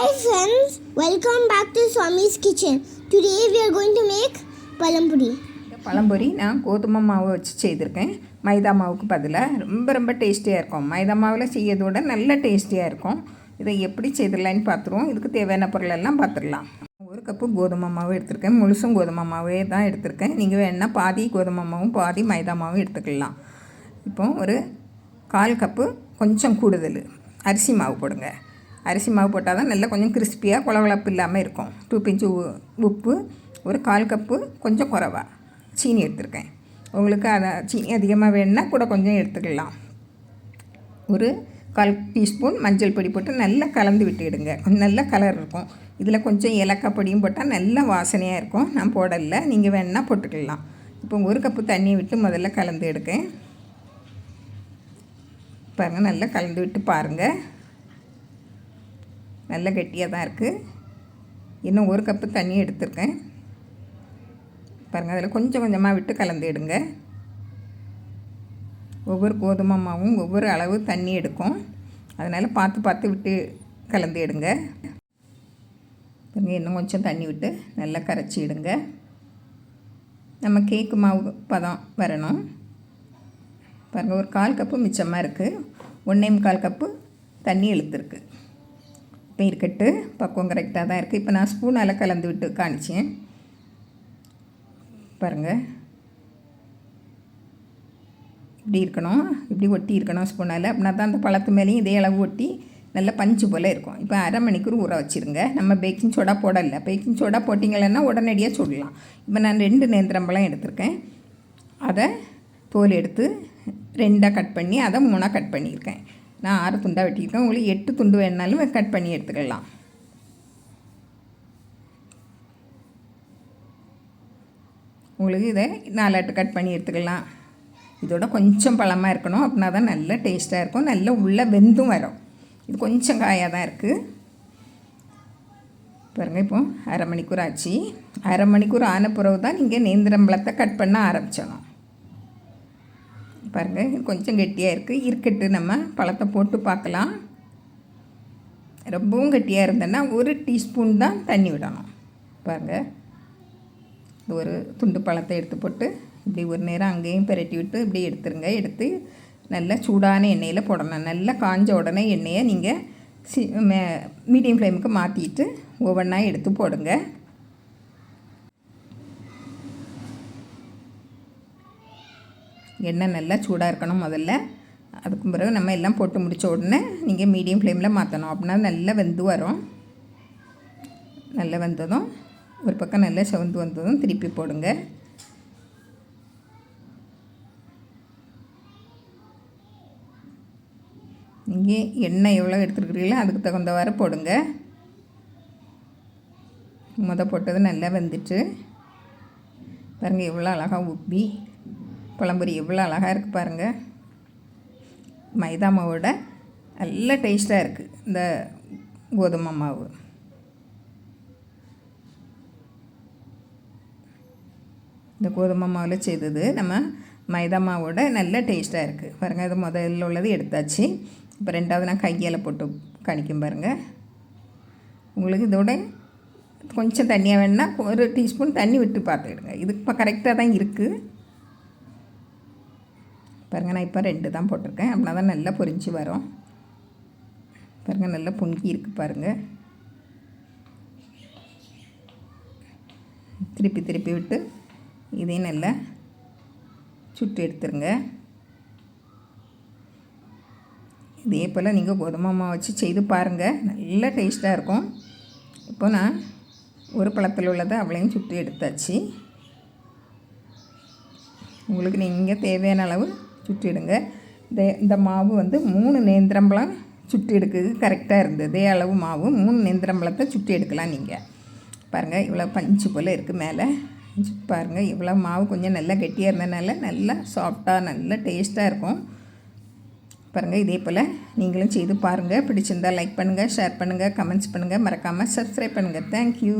Hi friends, welcome back to Swami's kitchen. Today we are going to make palampuri. பழம்பொரி நான் கோதுமை மாவு வச்சு செய்திருக்கேன். மைதா மாவுக்கு பதிலாக ரொம்ப ரொம்ப டேஸ்டியாக இருக்கும். மைதா மாவில் செய்யறதை விட நல்ல டேஸ்டியாக இருக்கும். இதை எப்படி செய்திடலான்னு பார்த்துருவோம். இதுக்கு தேவையான பொருள் எல்லாம் பார்த்துடலாம். ஒரு கப்பு கோதுமை மாவு எடுத்திருக்கேன். முழுசும் கோதுமை மாவே தான் எடுத்திருக்கேன். நீங்கள் வேணால் பாதி கோதுமை மாவும் பாதி மைதா மாவும் எடுத்துக்கலாம். இப்போ ஒரு கால் கப்பு கொஞ்சம் கூடுதல். அரிசி மாவு போடுங்க. அரிசி மாவு போட்டால் தான் நல்லா கொஞ்சம் கிறிஸ்பியாக குளகுளப்பு இல்லாமல் இருக்கும். டூ பிஞ்சு உ- உப்பு ஒரு கால் கப்பு கொஞ்சம் குறவா. சீனி எடுத்திருக்கேன். உங்களுக்கு அதை சீனி அதிகமாக வேணுன்னா கூட கொஞ்சம் எடுத்துக்கலாம். ஒரு கால் டீஸ்பூன் மஞ்சள் பொடி போட்டு நல்லா கலந்து விட்டுடுங்க. கொஞ்சம் நல்ல கலர் இருக்கும். இதில் கொஞ்சம் ஏலக்காய் பொடியும் போட்டால் நல்ல வாசனையாக இருக்கும். நான் போடலை. நீங்கள் வேணுன்னா போட்டுக்கலாம். இப்போ ஒரு கப்பு தண்ணியை விட்டு முதல்ல கலந்து எடுக்கேன். பாருங்கள் நல்லா கலந்து விட்டு பாருங்கள் நல்ல கெட்டியாக தான் இருக்குது இன்னும் ஒரு கப்பு தண்ணி எடுத்திருக்கேன். பாருங்கள் அதில் கொஞ்சம் கொஞ்சமாக விட்டு கலந்துடுங்க ஒவ்வொரு கோதுமை மாவும் ஒவ்வொரு அளவு தண்ணி எடுக்கும். அதனால் பார்த்து பார்த்து விட்டு கலந்துடுங்க பாருங்கள் இன்னும் கொஞ்சம் தண்ணி விட்டு நல்லா கரைச்சிடுங்க நம்ம கேக்கு மாவு பதம் வரணும். பாருங்கள் ஒரு கால் கப்பு மிச்சமாக இருக்குது ஒன்றே முக்கால் கப்பு தண்ணி இழுத்துருக்கு. இப்போ இருக்கட்டு. பக்குவம் கரெக்டாக தான் இருக்குது இப்போ நான் ஸ்பூனால் கலந்து விட்டு காணிச்சேன். பாருங்கள் இப்படி இருக்கணும். இப்படி ஒட்டி இருக்கணும் ஸ்பூனால். அப்படின்னா தான் அந்த பழத்து மேலேயும் இதே அளவு ஒட்டி நல்லா பஞ்சு போல் இருக்கும். இப்போ அரை மணிக்கூர் ஊற வச்சுருங்க. நம்ம பேக்கிங் சோடா போடலை. பேக்கிங் சோடா போட்டிங்களன்னா உடனடியாக சுடலாம். இப்போ நான் ரெண்டு நேந்திரம்பழம் எடுத்திருக்கேன். அதை தோல் எடுத்து ரெண்டாக கட் பண்ணி அதை மூணாக கட் பண்ணியிருக்கேன். நான் ஆறு துண்டாக வெட்டியிருக்கேன் உங்களுக்கு எட்டு துண்டு வேணுனாலும் கட் பண்ணி எடுத்துக்கலாம். உங்களுக்கு இதை நாலாட்டு கட் பண்ணி எடுத்துக்கலாம். இதோட கொஞ்சம் பழமாக இருக்கணும். அப்படின்னா தான் நல்ல டேஸ்ட்டாக இருக்கும். நல்ல உள்ள வெந்தும் வரும். இது கொஞ்சம் காயாக தான் இருக்குது பாருங்கள் இப்போ அரை மணிக்கூர் ஆச்சு. அரை மணிக்கூர் ஆன பிறகு தான் நீங்கள் நேந்திரம்பழத்தை கட் பண்ண ஆரம்பிச்சிடணும். பாருங்கள் இது கொஞ்சம் கெட்டியாக இருக்குது இருக்கட்டு நம்ம பழத்தை போட்டு பார்க்கலாம். ரொம்பவும் கெட்டியாக இருந்தேன்னா ஒரு டீஸ்பூன் தான் தண்ணி விடணும். பாருங்கள் இது ஒரு துண்டு பழத்தை எடுத்து போட்டு இப்படி ஒரு நேரம் அங்கேயும் பிரட்டி விட்டு இப்படி எடுத்துருங்க. எடுத்து நல்லா சூடான எண்ணெயில் போடணும். நல்லா காஞ்ச உடனே எண்ணெயை நீங்கள் சி மீடியம் ஃப்ளேமுக்கு மாற்றிட்டு ஒவ்வொன்றா எடுத்து போடுங்க. எண்ணெய் நல்லா சூடாக இருக்கணும் முதல்ல. அதுக்கு பிறகு நம்ம எல்லாம் போட்டு முடித்த உடனே நீங்கள் மீடியம் ஃப்ளேமில் மாற்றணும் அப்படின்னா நல்லா வெந்து வரும். நல்லா வந்ததும் ஒரு பக்கம் நல்லா செவந்து வந்ததும் திருப்பி போடுங்க. நீங்கள் எண்ணெய் எவ்வளோ எடுத்துருக்குறீங்களோ அதுக்கு தகுந்தவாறு போடுங்க. முத போட்டது நல்லா வெந்துட்டு பாருங்கள் எவ்வளோ அழகாக உப்பி குழம்புரி எவ்வளோ அழகாக இருக்குது பாருங்கள் மைதா மாவோட நல்ல டேஸ்ட்டாக இருக்குது இந்த கோதுமை மாவு. இந்த கோதுமை மாவில் செய்தது நம்ம மைதா மாவோட நல்ல டேஸ்ட்டாக இருக்குது பாருங்கள் இது முதல்ல உள்ளது எடுத்தாச்சு. இப்போ ரெண்டாவது நான் கையால் போட்டு காணிக்கும் பாருங்கள் உங்களுக்கு இதோட கொஞ்சம் தண்ணியாக வேணுன்னா ஒரு டீஸ்பூன் தண்ணி விட்டு பார்த்துக்கிடுங்க. இது இப்போ கரெக்டாக தான் இருக்குது பாருங்கள் நான் இப்போ ரெண்டு தான் போட்டிருக்கேன். அப்படின்னா தான் நல்லா பொரிஞ்சு வரும். பாருங்கள் நல்லா பொங்கி இருக்குது பாருங்கள் திருப்பி திருப்பி விட்டு இதையும் நல்லா சுட்டு எடுத்துருங்க. இதே போல் நீங்கள் கோதுமை மாவு வச்சு செய்து பாருங்கள் நல்ல டேஸ்ட்டாக இருக்கும். இப்போ நான் ஒரு பழத்தில் உள்ளதை அவளையும் சுட்டு எடுத்தாச்சு. உங்களுக்கு நீங்கள் தேவையான அளவு சுட்டிடுங்க. இந்த இந்த மாவு வந்து மூணு நேந்திரம்பழம் சுட்டு எடுக்கிறதுக்கு கரெக்டாக இருந்தது. இதே அளவு மாவு மூணு நேந்திரம்பழத்தை சுட்டு எடுக்கலாம் நீங்கள் பாருங்கள் இவ்வளோ பஞ்சு போல் இருக்குது மேலே. பாருங்கள் இவ்வளோ மாவு கொஞ்சம் நல்லா கெட்டியாக இருந்ததுனால நல்லா சாஃப்டாக நல்லா டேஸ்ட்டாக இருக்கும். பாருங்கள் இதே போல் நீங்களும் செய்து பாருங்கள் பிடிச்சிருந்தால் லைக் பண்ணுங்கள் ஷேர் பண்ணுங்கள் கமெண்ட்ஸ் பண்ணுங்கள் மறக்காமல் சப்ஸ்கிரைப் பண்ணுங்கள் தேங்க்யூ